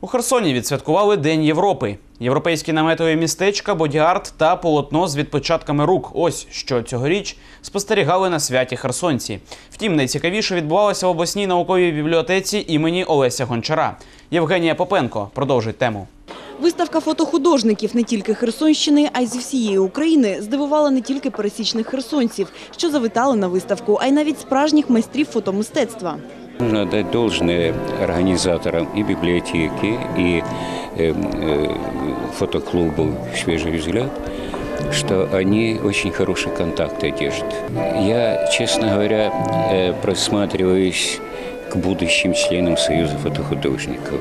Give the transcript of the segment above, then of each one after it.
У Херсоні відсвяткували День Європи. Європейські наметові містечка, бодіарт та полотно з відпечатками рук. Ось що цьогоріч спостерігали на святі херсонці. Втім, найцікавіше відбувалося в обласній науковій бібліотеці імені Олеся Гончара. Євгенія Попенко продовжить тему. Виставка фотохудожників не тільки Херсонщини, а й з всієї України здивувала не тільки пересічних херсонців, що завітали на виставку, а й навіть справжніх майстрів фотомистецтва. Нужно отдать должное организаторам и библиотеки, и э, э, фотоклубу «Свежий взгляд», что они очень хорошие контакты держат. Я, честно говоря, э, просматриваюсь к будущим членам Союза фотохудожников.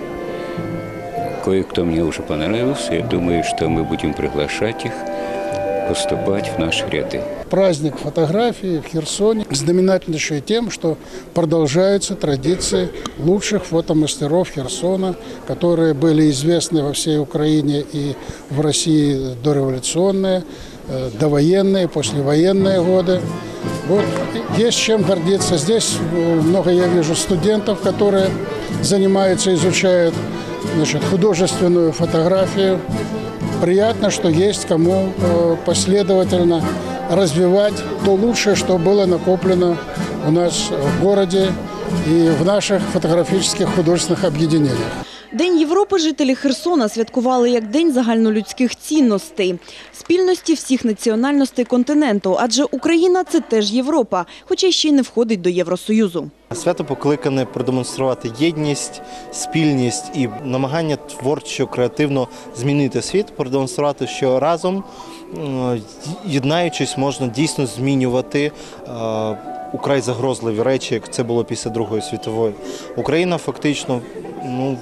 Кое-кто мне уже понравился. Я думаю, что мы будем приглашать их поступать в наши ряды. праздник фотографии в Херсоне знаменателен еще и тем, что продолжаются традиции лучших фотомастеров Херсона, которые были известны во всей Украине и в России дореволюционные, э, довоенные, послевоенные годы. Вот есть чем гордиться. Здесь э, много я вижу студентов, которые занимаются, изучают значит, художественную фотографию. Приятно, что есть кому э, последовательно развивать то лучшее, что было накоплено у нас в городе и в наших фотографических художественных объединениях. День Європи жителі Херсона святкували як День загальнолюдських цінностей, спільності всіх національностей континенту. Адже Україна це теж Європа, хоча ще й не входить до Євросоюзу. Свято покликане продемонструвати єдність, спільність і намагання творчо, креативно змінити світ, продемонструвати, що разом, єднаючись, можна дійсно змінювати е, украй загрозливі речі, як це було після Другої світової. Україна фактично ну,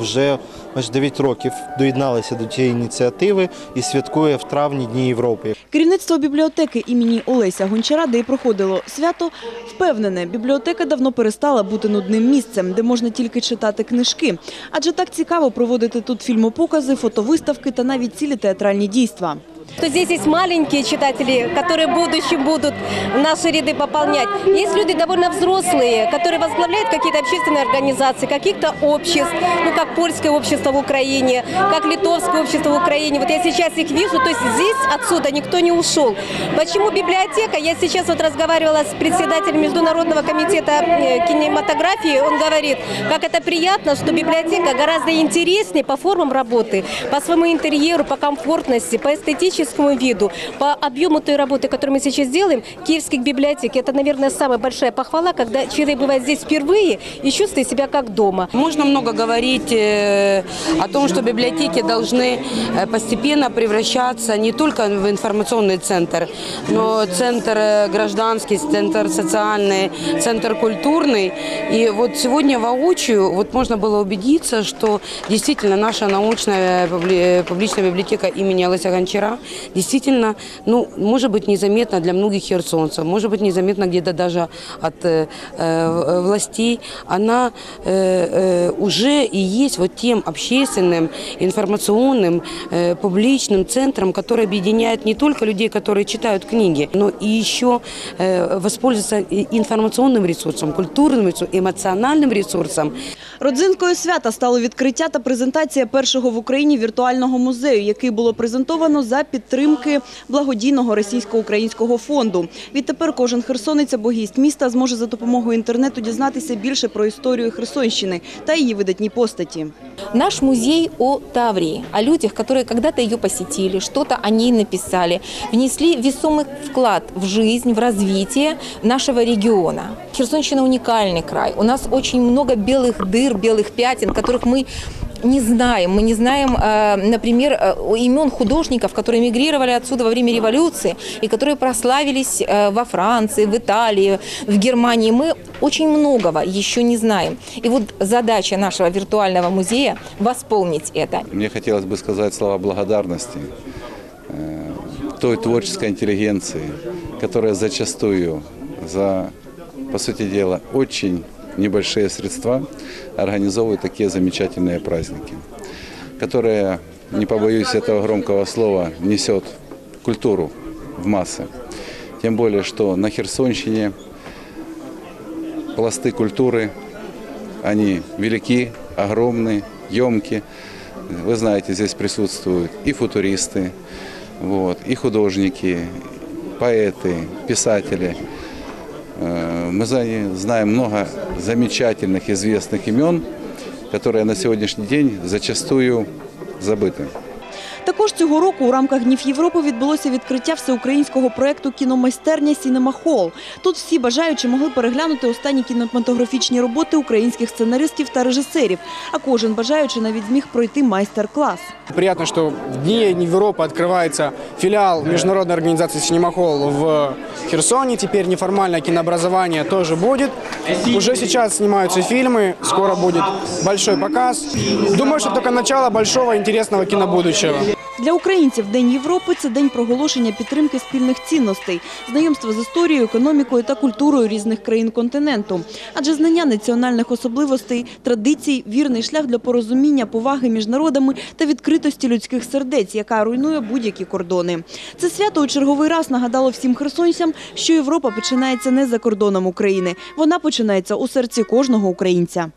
вже майже 9 років доєдналася до цієї ініціативи і святкує в травні Дні Європи. Керівництво бібліотеки імені Олеся Гончара, де й проходило свято, впевнене, бібліотека давно перестала бути нудним місцем, де можна тільки читати книжки. Адже так цікаво проводити тут фільмопокази, фотовиставки та навіть цілі театральні дійства. То здесь есть маленькие читатели, которые в будущем будут наши ряды пополнять. Есть люди довольно взрослые, которые возглавляют какие-то общественные организации, каких-то обществ, ну как польское общество в Украине, как литовское общество в Украине. Вот я сейчас их вижу, то есть здесь отсюда никто не ушел. Почему библиотека? Я сейчас вот разговаривала с председателем Международного комитета э, кинематографии. Он говорит, как это приятно, что библиотека гораздо интереснее по формам работы, по своему интерьеру, по комфортности, по эстетическому виду, по объему той работы, которую мы сейчас делаем, киевских библиотек. Это, наверное, самая большая похвала, когда человек бывает здесь впервые и чувствует себя как дома. Можно много говорить э, о том, что библиотеки должны э, постепенно превращаться не только в информационный центр, но центр э, гражданский, центр социальный, центр культурный. И вот сегодня воочию вот можно было убедиться, что действительно наша научная публи- публичная библиотека имени Олеся Гончара действительно, ну, может быть, незаметно для многих херсонцев, может быть, незаметно где-то даже от э, э, властей, она э, э, уже и есть вот тем общественным, информационным, э, публичным центром, который объединяет не только людей, которые читают книги, но и еще э, воспользоваться и информационным ресурсом, культурным ресурсом, эмоциональным ресурсом. Родзинкою свята стало відкриття та презентація першого в Україні віртуального музею, який було презентовано за підтримки благодійного російсько-українського фонду. Відтепер кожен херсонець або гість міста зможе за допомогою інтернету дізнатися більше про історію Херсонщини та її видатні постаті. Наш музей о Таврии, о людях, которые когда-то ее посетили, что-то о ней написали, внесли весомый вклад в жизнь, в развитие нашего региона. Херсонщина уникальный край. У нас очень много белых дыр, белых пятен, которых мы не знаем. Мы не знаем, э, например, э, имен художников, которые мигрировали отсюда во время революции и которые прославились э, во Франции, в Италии, в Германии. Мы очень многого еще не знаем. И вот задача нашего виртуального музея – восполнить это. Мне хотелось бы сказать слова благодарности той творческой интеллигенции, которая зачастую за, по сути дела, очень небольшие средства организовывает такие замечательные праздники, которые, не побоюсь этого громкого слова, несет культуру в массы. Тем более, что на Херсонщине пласты культуры, они велики, огромны, емки. Вы знаете, здесь присутствуют и футуристы, вот, и художники, поэты, писатели. Э, Мы зна- знаем много замечательных, известных имен, которые на сегодняшний день зачастую забыты. Також цього року у рамках Днів Європи відбулося відкриття всеукраїнського проєкту «Кіномайстерня Сінема Хол». Тут всі бажаючі могли переглянути останні кінематографічні роботи українських сценаристів та режисерів, а кожен бажаючи навіть зміг пройти майстер-клас. Приятно, что в Дни Европы открывается филиал Международной организации «Синемахол» в Херсоне. Теперь неформальное кинообразование тоже будет. Уже сейчас снимаются фильмы, скоро будет большой показ. Думаю, что только начало большого интересного кинобудущего. Для українців День Європи – це день проголошення підтримки спільних цінностей, знайомства з історією, економікою та культурою різних країн континенту. Адже знання національних особливостей, традицій – вірний шлях для порозуміння, поваги між народами та відкритості людських сердець, яка руйнує будь-які кордони. Це свято у черговий раз нагадало всім херсонцям, що Європа починається не за кордоном України. Вона починається у серці кожного українця.